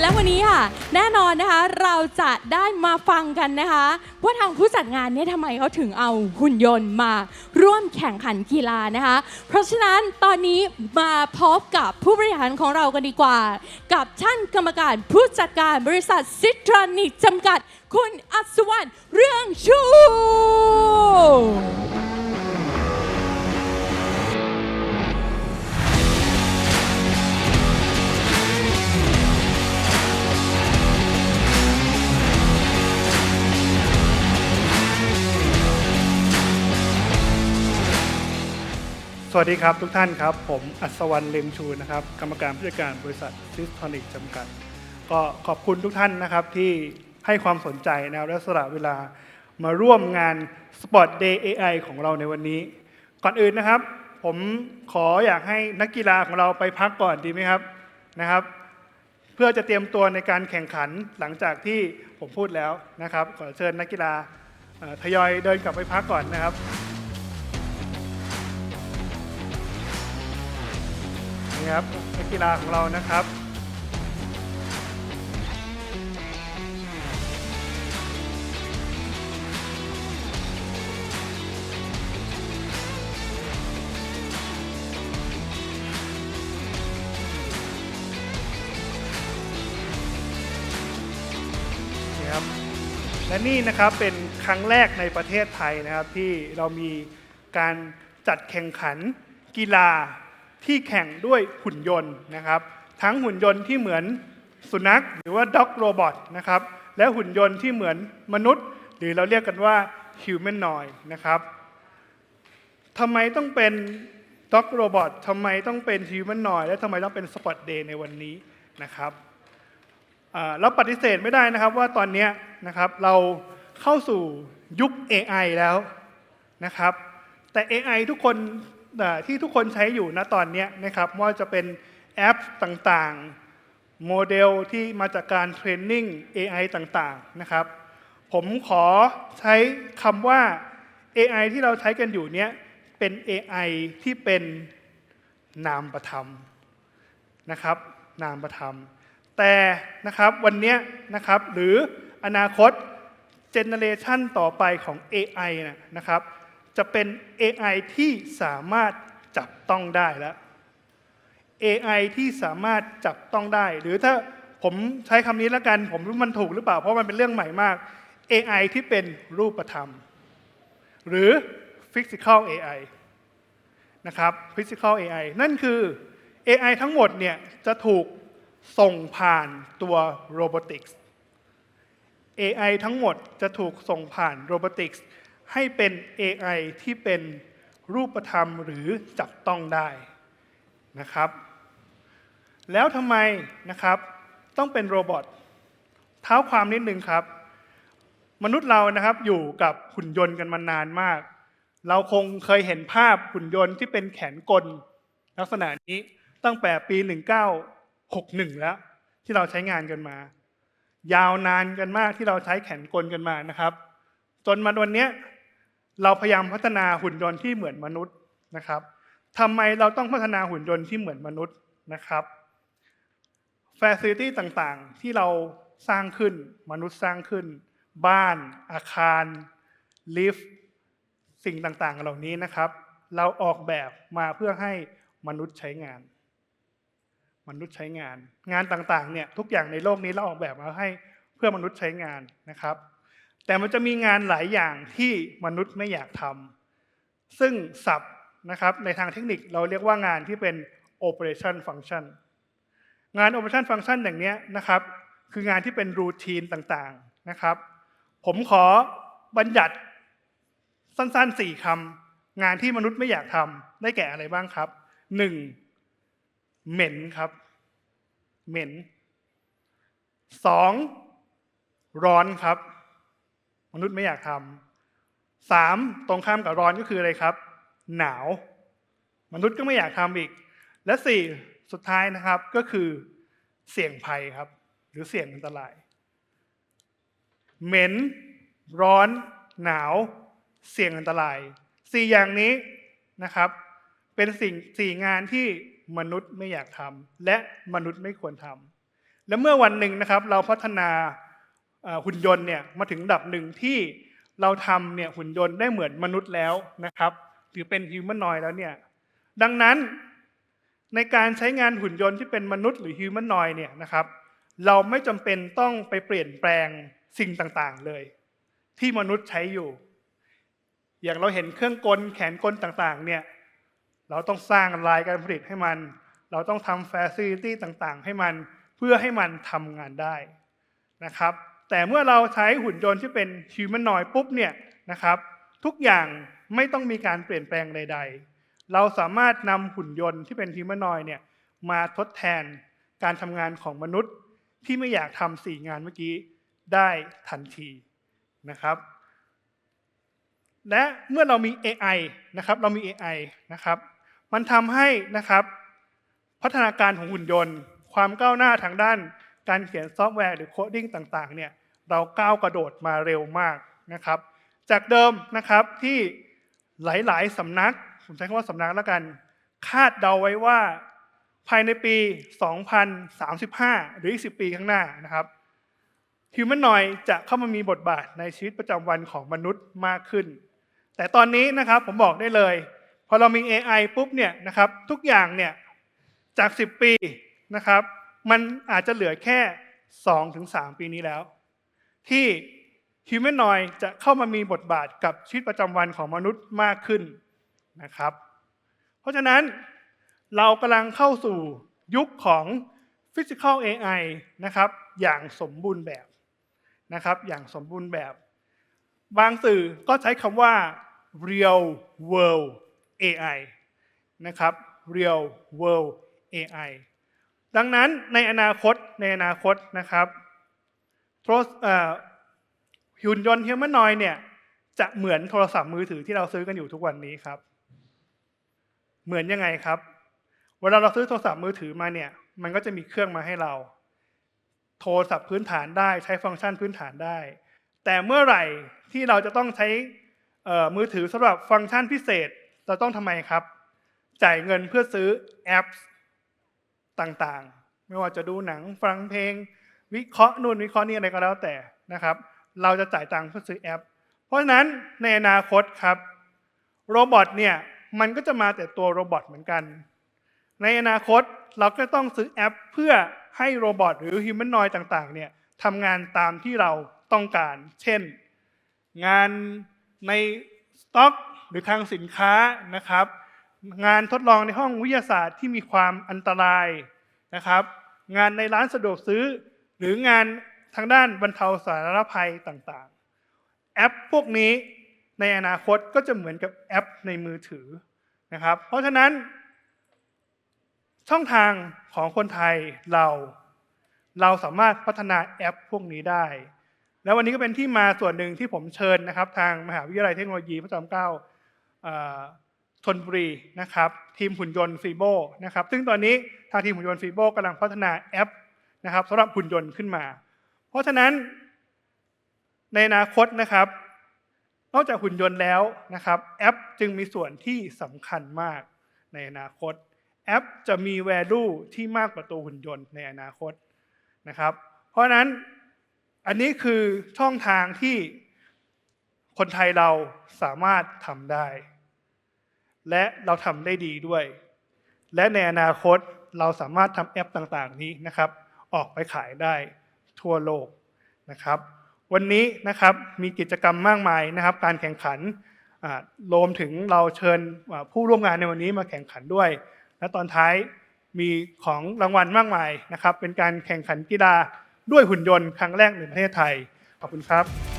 และวันนี้ค่ะ แน่นอนนะคะ เราจะได้มาฟังกันนะคะ ว่าทางผู้จัดงานเนี่ยทำไมเขาถึงเอาหุ่นยนต์มาร่วมแข่งขันกีฬานะคะ เพราะฉะนั้นตอนนี้มาพบกับผู้บริหารของเรากันดีกว่า กับท่านกรรมการผู้จัดการบริษัทซิตรานิกจำกัด คุณอัศวรรณเรื่องชู วัสดีครับทุกท่านครับ ผมอัศวรรณเลมชูนะครับ กรรมการผู้จัดการบริษัทซิสทอนิกจำกัด ก็ขอบคุณทุกท่านนะครับที่ให้ความสนใจนะและสละเวลามาร่วมงาน Spot Day AI ของเราในวันนี้ ก่อนอื่นนะครับ ผมขออยากให้นักกีฬาของเราไปพักก่อนดีไหมครับนะครับ เพื่อจะเตรียมตัวในการแข่งขันหลังจากที่ผมพูดแล้วนะครับ ขอเชิญนักกีฬาทยอยเดินกลับไปพักก่อนนะครับ นี่ครับนักกีฬาของเรานะครับครับและนี่นะครับเป็นครั้งแรกในประเทศไทยนะครับที่เรามีการจัดแข่งขันกีฬา ที่แข่งด้วยหุ่นยนต์นะครับ ทั้งหุ่นยนต์ที่เหมือนสุนัขหรือว่าด็อกโรบอทนะครับและหุ่นยนต์ที่เหมือนมนุษย์ หรือเราเรียกกันว่าฮิวแมนนอยนะครับทำไมต้องเป็นด็อกโรบอททำไมต้องเป็นฮิวแมนนอยและทำไมต้องเป็นสปอตเดย์ในวันนี้นะครับเราปฏิเสธไม่ได้นะครับว่าตอนนี้นะครับเราเข้าสู่ยุค AI แล้วนะครับแต่ AI ทุกคน ที่ทุกคนใช้อยู่ณตอนนี้นะครับว่าจะเป็นแอปต่างๆ โมเดลที่มาจากการเทรนนิ่ง AI ต่างๆนะครับ ผมขอใช้คำว่า AI ที่เราใช้กันอยู่เนี้ยเป็น AI ที่เป็นนามประธรรมนะครับ นามประธรรม แต่นะครับวันนี้นะครับหรืออนาคตเจเนเรชันต่อไปของ AI นะครับ จะเป็น AI ที่สามารถจับต้องได้แล้ว AI ที่สามารถจับต้องได้ หรือถ้าผมใช้คำนี้แล้วกัน ผมรู้มันถูกหรือเปล่า เพราะมันเป็นเรื่องใหม่มาก AI ที่เป็นรูปธรรม หรือ Physical AI นะครับ Physical AI นั่นคือ AI ทั้งหมดเนี่ยจะถูกส่งผ่านตัว Robotics AI ทั้งหมดจะถูกส่งผ่าน Robotics ให้เป็น AI ที่เป็นรูปธรรมหรือจับต้องได้นะครับ แล้วทำไมนะครับต้องเป็นโรบอทเท้าความนิดนึงครับ มนุษย์เรานะครับอยู่กับหุ่นยนต์กันมานานมาก เราคงเคยเห็นภาพหุ่นยนต์ที่เป็นแขนกล ลักษณะนี้ตั้งแต่ปี 1961 แล้ว ที่เราใช้งานกันมา ยาวนานกันมากที่เราใช้แขนกลกันมานะครับ จนมาวันนี้ เราพยายามพัฒนาหุ่นยนต์ที่เหมือนมนุษย์นะครับทำไมเราต้องพัฒนาหุ่นยนต์ที่เหมือนมนุษย์นะครับแฟซิลิตี้ต่างๆ ที่เราสร้างขึ้นมนุษย์สร้างขึ้น บ้าน อาคาร ลิฟต์สิ่งต่างๆ เหล่านี้นะครับ เราออกแบบมาเพื่อให้มนุษย์ใช้งาน มนุษย์ใช้งาน งานต่างๆเนี่ยทุกอย่างในโลกนี้เราออกแบบมาให้เพื่อมนุษย์ใช้งานนะครับ แต่มันจะมีงานหลายอย่างที่มนุษย์ไม่อยากทำซึ่งศัพท์นะครับในทางเทคนิคเราเรียกว่างานที่เป็น operation function งาน operation function อย่างเนี้ยนะครับคืองานที่เป็นรูทีนต่างๆนะครับ ผมขอบัญญัติสั้นๆสี่คำงานที่มนุษย์ไม่อยากทำได้แก่อะไรบ้างครับหนึ่งเหม็นครับ เหม็นสองร้อนครับ มนุษย์ไม่อยากทำสามตรงข้ามกับร้อนก็คืออะไรครับ หนาว มนุษย์ก็ไม่อยากทำอีก และสี่สุดท้ายนะครับก็คือเสี่ยงภัยครับ หรือเสี่ยงอันตราย เหม็น ร้อน หนาว เสี่ยงอันตรายสี่อย่างนี้นะครับ เป็นสิ่งสี่งานที่มนุษย์ไม่อยากทำและมนุษย์ไม่ควรทำและเมื่อวันหนึ่งนะครับ เราพัฒนา หุ่นยนต์เนี่ยมาถึงระดับหนึ่งที่เราทำเนี่ยหุ่นยนต์ได้เหมือนมนุษย์แล้วนะครับหรือเป็นฮิวแมนนอยแล้วเนี่ยดังนั้นในการใช้งานหุ่นยนต์ที่เป็นมนุษย์หรือฮิวแมนนอยเนี่ยนะครับเราไม่จำเป็นต้องไปเปลี่ยนแปลงสิ่งต่างๆเลย ที่มนุษย์ใช้อยู่ อย่างเราเห็นเครื่องกลแขนกลต่างๆเนี่ยเราต้องสร้างลายการผลิตให้มัน เราต้องทำแฟซิลิตี้ต่างๆ ให้มันเพื่อให้มันทำงานได้นะครับ แต่เมื่อเราใช้หุ่นยนต์ที่เป็นฮิวแมนนอยปุ๊บเนี่ยนะครับ ทุกอย่างไม่ต้องมีการเปลี่ยนแปลงใด ๆ เราสามารถนำหุ่นยนต์ที่เป็นฮิวแมนนอยเนี่ยมาทดแทนการทำงานของมนุษย์ที่ไม่อยากทำสี่งานเมื่อกี้ได้ทันทีนะครับ และเมื่อเรามี AI นะครับ เรามี AI นะครับ มันทำให้นะครับ พัฒนาการของหุ่นยนต์ ความก้าวหน้าทางด้านการเขียนซอฟต์แวร์หรือโคดดิ้งต่างๆเนี่ย เราก้าวกระโดดมาเร็วมากนะครับ จากเดิมนะครับที่หลายๆสำนักผมใช้คำว่าสำนักแล้วกัน คาดเดาไว้ว่าภายในปี 2035 หรืออีก10 ปีข้างหน้านะครับฮิวแมนนอยจะเข้ามามีบทบาทในชีวิตประจำวันของมนุษย์มากขึ้น แต่ตอนนี้นะครับผมบอกได้เลย พอเรามี AI ปุ๊บเนี่ยนะครับทุกอย่างเนี่ยจาก 10 ปีนะครับมันอาจจะเหลือแค่ 2-3 ปีนี้แล้ว ที่ฮิวแมนนอยจะเข้ามามีบทบาทกับชีวิตประจำวันของมนุษย์มากขึ้นนะครับ เพราะฉะนั้นเรากำลังเข้าสู่ยุคของ Physical AI นะครับอย่างสมบูรณ์แบบนะครับอย่างสมบูรณ์แบบ บางสื่อก็ใช้คำว่า real world AI นะครับ real world AI ดังนั้นในอนาคตในอนาคตนะครับ โทรเอ่อหุ่นยนต์ฮิวแมนนอยเนี่ย จะเหมือนโทรศัพท์มือถือที่เราซื้อกันอยู่ทุกวันนี้ครับ เหมือนยังไงครับ เวลาเราซื้อโทรศัพท์มือถือมาเนี่ย มันก็จะมีเครื่องมาให้เรา โทรศัพท์พื้นฐานได้ใช้ฟังก์ชันพื้นฐานได้ แต่เมื่อไหร่ที่เราจะต้องใช้มือถือสำหรับฟังก์ชันพิเศษ เราต้องทำไมครับ จ่ายเงินเพื่อซื้อแอปต่างๆ ไม่ว่าจะดูหนังฟังเพลง วิเคราะห์นู่นวิเคราะห์นี่อะไรก็แล้วแต่นะครับ เราจะจ่ายตังค์เพื่อซื้อแอป เพราะฉะนั้นในอนาคตครับโรบอทเนี่ยมันก็จะมาแต่ตัวโรบอทเหมือนกัน ในอนาคตเราก็ต้องซื้อแอป เพื่อให้โรบอทหรือฮิวแมนนอยต่างๆเนี่ยทำงานตามที่เราต้องการ เช่น งานในสต็อกหรือคลังสินค้านะครับ งานทดลองในห้องวิทยาศาสตร์ที่มีความอันตรายนะครับ งานในร้านสะดวกซื้อ หรืองานทางด้านบรรเทาสาธารณภัยต่างๆ แอปพวกนี้ในอนาคตก็จะเหมือนกับแอปในมือถือนะครับ เพราะฉะนั้น ช่องทางของคนไทยเรา เราสามารถพัฒนาแอปพวกนี้ได้ แล้ววันนี้ก็เป็นที่มาส่วนหนึ่งที่ผมเชิญนะครับ ทางมหาวิทยาลัยเทคโนโลยีพระจอมเกล้าเอ่อธนบุรีนะครับ ทีมหุ่นยนต์ฟีโบนะครับ ซึ่งตอนนี้ทางทีมหุ่นยนต์ฟีโบกำลังพัฒนาแอป นะครับสำหรับหุ่นยนต์ขึ้นมา เพราะฉะนั้น ในอนาคตนะครับ นอกจากหุ่นยนต์แล้วนะครับ แอปจึงมีส่วนที่สำคัญมากในอนาคต แอปจะมี value ที่มากกว่าตัวหุ่นยนต์ในอนาคตนะครับ เพราะฉะนั้นอันนี้คือช่องทางที่คนไทยเราสามารถทำได้ และเราทำได้ดีด้วย และในอนาคตเราสามารถทำแอปต่างๆนี้นะครับ ออกไปขายได้ทั่วโลกนะครับ วันนี้นะครับมีกิจกรรมมากมายนะครับ การแข่งขันรวมถึงเราเชิญผู้ร่วมงานในวันนี้มาแข่งขันด้วย และตอนท้ายมีของรางวัลมากมายนะครับ เป็นการแข่งขันกีฬาด้วยหุ่นยนต์ครั้งแรกในประเทศไทย ขอบคุณครับ